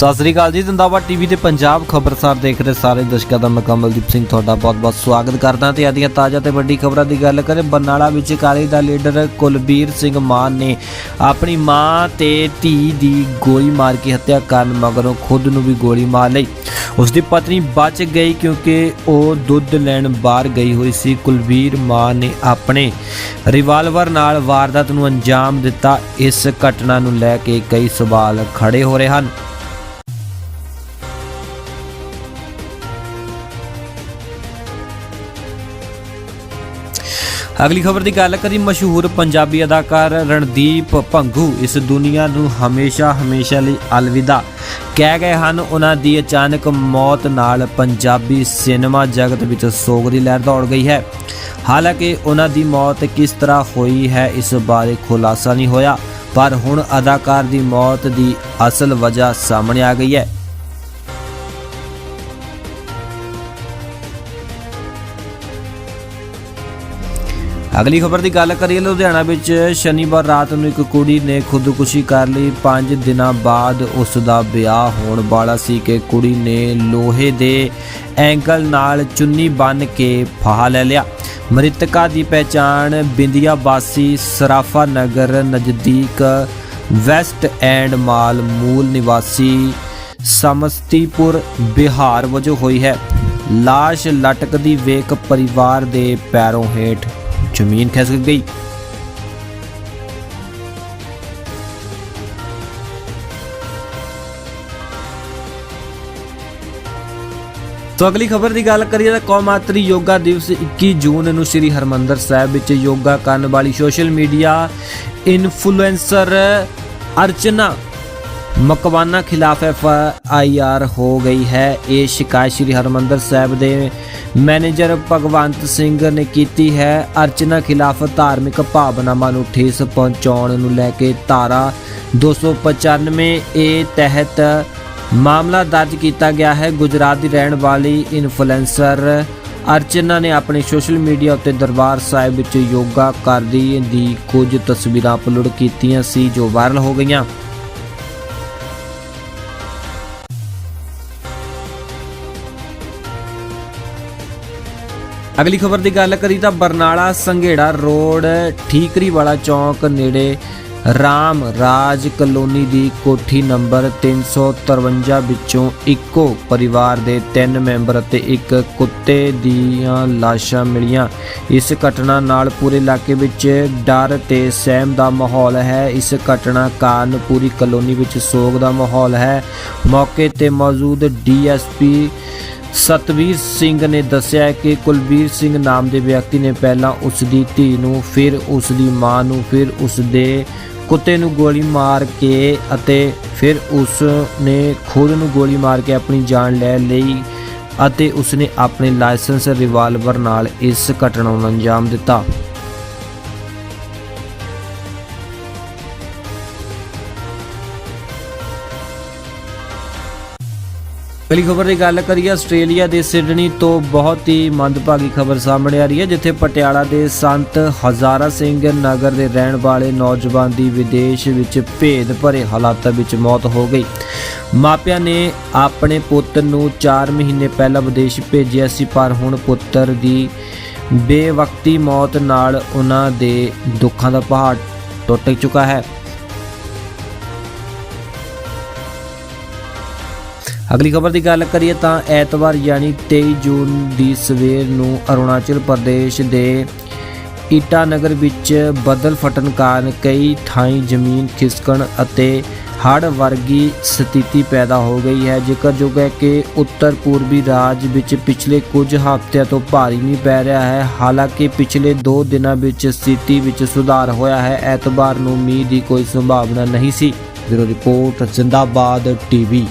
ਸਤਿ ਸ੍ਰੀ ਅਕਾਲ ਜੀ, ਜ਼ਿੰਦਾਬਾਦ ਟੀਵੀ ਤੇ ਪੰਜਾਬ ਖਬਰਸਾਰ ਦੇਖ ਰਹੇ ਸਾਰੇ ਦਰਸ਼ਕਾਂ ਦਾ ਮੈਂ ਕਮਲਦੀਪ ਸਿੰਘ ਤੁਹਾਡਾ ਬਹੁਤ-ਬਹੁਤ ਸਵਾਗਤ ਕਰਦਾ ਤੇ ਆਦੀਆਂ ਤਾਜ਼ਾ ਤੇ ਵੱਡੀ ਖਬਰਾਂ ਦੀ ਗੱਲ ਕਰੇ, ਬਰਨਾਲਾ ਵਿੱਚ ਅਕਾਲੀ ਦਾ ਲੀਡਰ ਕੁਲਬੀਰ ਸਿੰਘ ਮਾਨ ਨੇ ਆਪਣੀ ਮਾਂ ਤੇ ਧੀ ਦੀ ਗੋਲੀ ਮਾਰ ਕੇ ਹੱਤਿਆ ਕਰਨ ਮਗਰੋਂ ਖੁਦ ਨੂੰ ਵੀ ਗੋਲੀ ਮਾਰ ਲਈ। ਉਸ ਦੀ ਪਤਨੀ ਬਚ ਗਈ ਕਿਉਂਕਿ ਉਹ ਦੁੱਧ ਲੈਣ ਬਾਹਰ ਗਈ ਹੋਈ ਸੀ। ਕੁਲਬੀਰ ਮਾਨ ਨੇ ਆਪਣੇ ਰਿਵਾਲਵਰ ਨਾਲ ਵਾਰਦਾਤ ਨੂੰ ਅੰਜਾਮ ਦਿੱਤਾ। ਇਸ ਘਟਨਾ ਨੂੰ ਲੈ ਕੇ ਕਈ ਸਵਾਲ ਖੜੇ ਹੋ ਰਹੇ ਹਨ। ਅਗਲੀ ਖਬਰ ਦੀ ਗੱਲ ਕਰੀ ਮਸ਼ਹੂਰ ਪੰਜਾਬੀ ਅਦਾਕਾਰ ਰਣਦੀਪ ਭੰਗੂ ਇਸ ਦੁਨੀਆ ਨੂੰ ਹਮੇਸ਼ਾ ਹਮੇਸ਼ਾ ਲਈ ਅਲਵਿਦਾ ਕਹਿ ਗਏ ਹਨ। ਉਹਨਾਂ ਦੀ ਅਚਾਨਕ ਮੌਤ ਨਾਲ ਪੰਜਾਬੀ ਸਿਨੇਮਾ ਜਗਤ ਵਿੱਚ ਸੋਗ ਦੀ ਲਹਿਰ ਦੌੜ ਗਈ ਹੈ। ਹਾਲਾਂਕਿ ਉਹਨਾਂ ਦੀ ਮੌਤ ਕਿਸ ਤਰ੍ਹਾਂ ਹੋਈ ਹੈ, ਇਸ ਬਾਰੇ ਖੁਲਾਸਾ ਨਹੀਂ ਹੋਇਆ, ਪਰ ਹੁਣ ਅਦਾਕਾਰ ਦੀ ਮੌਤ ਦੀ ਅਸਲ ਵਜ੍ਹਾ ਸਾਹਮਣੇ ਆ ਗਈ ਹੈ। ਅਗਲੀ ਖਬਰ ਦੀ ਗੱਲ ਕਰੀਏ, ਲੁਧਿਆਣਾ ਵਿੱਚ ਸ਼ਨੀਵਾਰ ਰਾਤ ਨੂੰ ਇੱਕ ਕੁੜੀ ਨੇ ਖੁਦਕੁਸ਼ੀ ਕਰ ਲਈ। 5 ਦਿਨਾਂ ਬਾਅਦ ਉਸ ਦਾ ਵਿਆਹ ਹੋਣ ਵਾਲਾ ਸੀ ਕਿ ਕੁੜੀ ਨੇ ਲੋਹੇ ਦੇ ਐਂਗਲ ਨਾਲ ਚੁੰਨੀ ਬੰਨ ਕੇ ਫਾਹਾ ਲੈ ਲਿਆ। ਮ੍ਰਿਤਕਾ ਦੀ ਪਹਿਚਾਣ ਬਿੰਦੀਆ ਵਾਸੀ ਸਰਾਫਾ ਨਗਰ ਨਜ਼ਦੀਕ ਵੈਸਟ ਐਂਡ ਮਾਲ ਮੂਲ ਨਿਵਾਸੀ ਸਮਸਤੀਪੁਰ ਬਿਹਾਰ ਵਜੋਂ ਹੋਈ ਹੈ। ਲਾਸ਼ ਲਟਕਦੀ ਵੇਖ ਪਰਿਵਾਰ ਦੇ ਪੈਰੋਂ ਹੇਠ ਜ਼ਮੀਨ ਖਿਸਕ ਗਈ। ਤੋ ਅਗਲੀ ਖਬਰ ਦੀ ਗੱਲ ਕਰੀਏ ਤਾਂ ਕੌਮਾਤਰੀ ਯੋਗਾ ਦਿਵਸ 21 ਜੂਨ ਨੂੰ ਸ੍ਰੀ ਹਰਮੰਦਰ ਸਾਹਿਬ ਵਿੱਚ ਯੋਗਾ ਕਰਨ ਵਾਲੀ social media influencer Archana Makwana ਖਿਲਾਫ ਐਫ ਆਈ ਆਰ ਹੋ ਗਈ ਹੈ। ਇਹ ਸ਼ਿਕਾਇਤ ਸ੍ਰੀ ਹਰਮੰਦਰ ਸਾਹਿਬ ਦੇ ਮੈਨੇਜਰ ਭਗਵੰਤ ਸਿੰਘ ਨੇ ਕੀਤੀ ਹੈ। ਅਰਚਨਾ ਖਿਲਾਫ ਧਾਰਮਿਕ ਭਾਵਨਾਵਾਂ ਨੂੰ ਠੇਸ ਪਹੁੰਚਾਉਣ ਨੂੰ ਲੈ ਕੇ ਧਾਰਾ 295 ਏ ਤਹਿਤ ਮਾਮਲਾ ਦਰਜ ਕੀਤਾ ਗਿਆ ਹੈ। ਗੁਜਰਾਤ ਦੀ ਰਹਿਣ ਵਾਲੀ ਇਨਫਲੂਐਂਸਰ ਅਰਚਨਾ ਨੇ ਆਪਣੇ ਸੋਸ਼ਲ ਮੀਡੀਆ ਉੱਤੇ ਦਰਬਾਰ ਸਾਹਿਬ ਵਿੱਚ ਯੋਗਾ ਕਰਦੀ ਦੀ ਕੁਝ ਤਸਵੀਰਾਂ ਅਪਲੋਡ ਕੀਤੀਆਂ ਸੀ, ਜੋ ਵਾਇਰਲ ਹੋ ਗਈਆਂ। ਅਗਲੀ ਖਬਰ ਦੀ ਗੱਲ ਕਰੀ ਤਾਂ ਬਰਨਾਲਾ ਸੰਘੇੜਾ ਰੋਡ ਠੀਕਰੀ ਵਾਲਾ ਚੌਂਕ ਨੇੜੇ ਰਾਮ ਰਾਜ ਕਲੋਨੀ ਦੀ ਕੋਠੀ ਨੰਬਰ 353 ਵਿੱਚੋਂ ਇੱਕੋ ਪਰਿਵਾਰ ਦੇ ਤਿੰਨ ਮੈਂਬਰ ਅਤੇ ਇੱਕ ਕੁੱਤੇ ਦੀਆਂ ਲਾਸ਼ਾਂ ਮਿਲੀਆਂ। ਇਸ ਘਟਨਾ ਨਾਲ ਪੂਰੇ ਇਲਾਕੇ ਵਿੱਚ ਡਰ ਤੇ ਸਹਿਮ ਦਾ ਮਾਹੌਲ ਹੈ। ਇਸ ਘਟਨਾ ਕਾਰਨ ਪੂਰੀ ਕਲੋਨੀ ਵਿੱਚ ਸੋਗ ਦਾ ਮਾਹੌਲ ਹੈ। ਮੌਕੇ ਤੇ ਮੌਜੂਦ ਡੀਐਸਪੀ ਸਤਵੀਰ ਸਿੰਘ ਨੇ ਦੱਸਿਆ ਕਿ ਕੁਲਬੀਰ ਸਿੰਘ ਨਾਮ ਦੇ ਵਿਅਕਤੀ ਨੇ ਪਹਿਲਾਂ ਉਸ ਦੀ ਧੀ ਨੂੰ, ਫਿਰ ਉਸ ਦੀ ਮਾਂ ਨੂੰ, ਫਿਰ ਉਸ ਦੇ ਕੁੱਤੇ ਨੂੰ ਗੋਲੀ ਮਾਰ ਕੇ ਅਤੇ ਫਿਰ ਉਸ ਨੇ ਖੁਦ ਨੂੰ ਗੋਲੀ ਮਾਰ ਕੇ ਆਪਣੀ ਜਾਨ ਲੈ ਲਈ ਅਤੇ ਉਸ ਨੇ ਆਪਣੇ ਲਾਇਸੈਂਸ ਰਿਵਾਲਵਰ ਨਾਲ ਇਸ ਘਟਨਾ ਨੂੰ ਅੰਜਾਮ ਦਿੱਤਾ। ਅਗਲੀ ਖਬਰ ਦੀ ਗੱਲ ਕਰੀਏ, ਆਸਟ੍ਰੇਲੀਆ ਦੇ ਸਿਡਨੀ ਤੋਂ ਬਹੁਤ ਹੀ ਮੰਦਭਾਗੀ ਖਬਰ ਸਾਹਮਣੇ ਆ ਰਹੀ ਹੈ, ਜਿੱਥੇ ਪਟਿਆਲਾ ਦੇ ਸੰਤ ਹਜ਼ਾਰਾ ਸਿੰਘ ਨਗਰ ਦੇ ਰਹਿਣ ਵਾਲੇ ਨੌਜਵਾਨ ਦੀ ਵਿਦੇਸ਼ ਵਿੱਚ ਭੇਦ ਭਰੇ ਹਾਲਾਤਾਂ ਵਿੱਚ ਮੌਤ ਹੋ ਗਈ। ਮਾਪਿਆਂ ਨੇ ਆਪਣੇ ਪੁੱਤਰ ਨੂੰ 4 ਮਹੀਨੇ ਪਹਿਲਾਂ ਵਿਦੇਸ਼ ਭੇਜਿਆ ਸੀ, ਪਰ ਹੁਣ ਪੁੱਤਰ ਦੀ ਬੇਵਕਤੀ ਮੌਤ ਨਾਲ ਉਹਨਾਂ ਦੇ ਦੁੱਖਾਂ ਦਾ ਪਹਾੜ ਟੁੱਟ ਚੁੱਕਾ ਹੈ। ਅਗਲੀ ਖਬਰ ਦੀ ਗੱਲ ਕਰੀਏ ਤਾਂ ਐਤਵਾਰ ਯਾਨੀ 23 ਜੂਨ ਦੀ ਸਵੇਰ ਨੂੰ ਅਰੁਣਾਚਲ ਪ੍ਰਦੇਸ਼ ਦੇ ਈਟਾਨਗਰ ਵਿੱਚ ਬੱਦਲ ਫਟਣ ਕਾਰਨ ਕਈ ਥਾਈਂ ਜ਼ਮੀਨ ਖਿਸਕਣ ਅਤੇ ਹੜ੍ਹ ਵਰਗੀ ਸਥਿਤੀ ਪੈਦਾ ਹੋ ਗਈ ਹੈ। ਜ਼ਿਕਰਯੋਗ ਹੈ ਕਿ ਉੱਤਰ ਪੂਰਬੀ ਰਾਜ ਵਿੱਚ ਪਿਛਲੇ ਕੁਝ ਹਫ਼ਤਿਆਂ ਤੋਂ ਭਾਰੀ ਮੀਂਹ ਪੈ ਰਿਹਾ ਹੈ। ਹਾਲਾਂਕਿ ਪਿਛਲੇ 2 ਦਿਨਾਂ ਵਿੱਚ ਸਥਿਤੀ ਵਿੱਚ ਸੁਧਾਰ ਹੋਇਆ ਹੈ। ਐਤਵਾਰ ਨੂੰ ਮੀਂਹ ਦੀ ਕੋਈ ਸੰਭਾਵਨਾ ਨਹੀਂ ਸੀ। Bureau report, Zindabad TV.